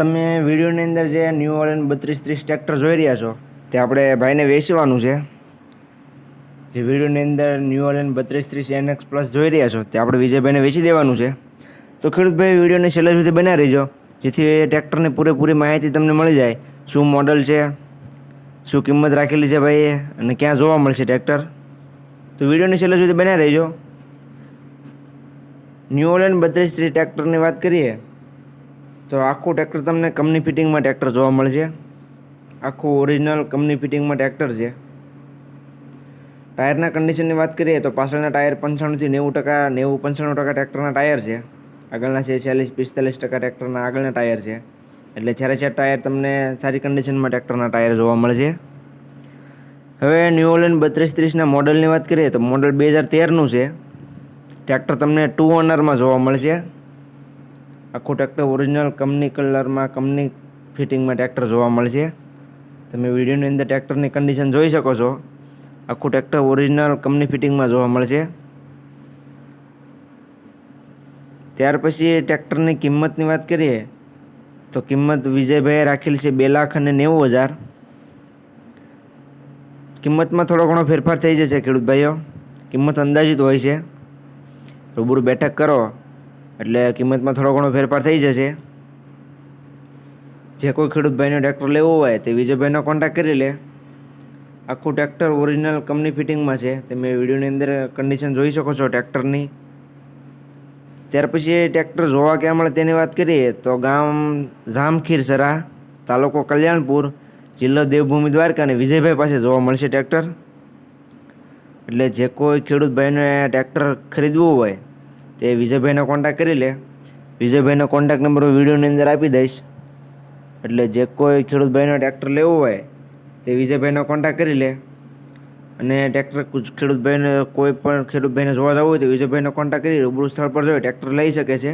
તમે વિડીયોની અંદર જે ન્યૂ ઓલેન બત્રીસ ત્રીસ ટ્રેક્ટર જોઈ રહ્યા છો, તે આપણે ભાઈને વેચવાનું છે. જે વિડીયોની અંદર ન્યૂ ઓલેન બત્રીસ ત્રીસ એનએક્સ પ્લસ જોઈ રહ્યા છો, તે આપણે વિજયભાઈને વેચી દેવાનું છે. તો ખેડૂતભાઈ, વિડીયોને છેલ્લા સુધી બના રહીજો, જેથી એ ટ્રેક્ટરની પૂરેપૂરી માહિતી તમને મળી જાય. શું મોડલ છે, શું કિંમત રાખેલી છે ભાઈ અને ક્યાં જોવા મળશે ટ્રેક્ટર તો વિડીયોને છેલ્લા સુધી બના રહીજો. ન્યૂ ઓલેન બત્રીસ ત્રીસ ટ્રેક્ટરની વાત કરીએ તો આખું ટ્રેક્ટર તમને કંપની ફિટિંગમાં ટ્રેક્ટર જોવા મળશે. આખું ઓરિજિનલ કંપની ફિટિંગમાં ટ્રેક્ટર છે. ટાયરના કન્ડિશનની વાત કરીએ તો પાછળના ટાયર પંચાણુંથી નેવું ટકા, નેવું પંચાણું ટકા ટ્રેક્ટરના ટાયર છે. આગળના છે ચાલીસ પિસ્તાલીસ ટકા ટ્રેક્ટરના આગળના ટાયર છે. એટલે ચારે ચાર ટાયર તમને સારી કન્ડિશનમાં ટ્રેક્ટરના ટાયર જોવા મળશે. હવે ન્યૂ બત્રીસ ત્રીસના મોડલની વાત કરીએ તો મોડલ બે હજાર તેરનું છે. ટ્રેક્ટર તમને ટુ ઓનરમાં જોવા મળશે. આખું ટ્રેક્ટર ઓરિજિનલ કંપની કલરમાં કંપની ફિટિંગમાં ટ્રેક્ટર જોવા મળશે. તમે વિડીયોની અંદર ટ્રેક્ટરની કન્ડિશન જોઈ શકો છો. આખું ટ્રેક્ટર ઓરિજિનલ કંપની ફિટિંગમાં જોવા મળશે. ત્યાર પછી ટ્રેક્ટરની કિંમતની વાત કરીએ, તો કિંમત વિજયભાઈએ રાખેલી છે બે લાખ અને નેવું હજાર. કિંમતમાં થોડો ઘણો ફેરફાર થઈ જશે ખેડૂત ભાઈઓ. કિંમત અંદાજિત હોય છે. રૂબરૂ બેઠક કરો. એટલે કિંમતમાં થોડો ઘણો ફેરફાર થઈ જશે. જે કોઈ ખેડૂત ભાઈનો ટ્રેક્ટર લેવો હોય તે વિજયભાઈનો કોન્ટેક્ટ કરી લે. આખું ટ્રેક્ટર ઓરિજિનલ કંપની ફિટિંગમાં છે. તમે વિડીયોની અંદર કન્ડિશન જોઈ શકો છો ટ્રેક્ટરની ત્યાર પછી એ ટ્રેક્ટર જોવા ક્યાં મળે તેની વાત કરીએ તો ગામ જામખીરસરા તાલુકો કલ્યાણપુર, જિલ્લો દેવભૂમિ દ્વારકા અને વિજયભાઈ પાસે જોવા મળશે ટ્રેક્ટર એટલે જે કોઈ ખેડૂત ભાઈને ટ્રેક્ટર ખરીદવું હોય તે વિજયભાઈનો કોન્ટેક્ટ કરી લે. વિજયભાઈનો કોન્ટેક્ટ નંબર હું વિડીયોની અંદર આપી દઈશ. એટલે જે કોઈ ખેડૂત ભાઈનો ટ્રેક્ટર લેવો હોય, તે વિજયભાઈનો કોન્ટેક્ટ કરી લે. અને ટ્રેક્ટર ખેડૂત ભાઈને કોઈ પણ ખેડૂત ભાઈને જોવા જવું હોય, તો વિજયભાઈનો કોન્ટેક્ટ કરી રૂબરૂ સ્થળ પર જઈ ટ્રેક્ટર લઈ શકે છે.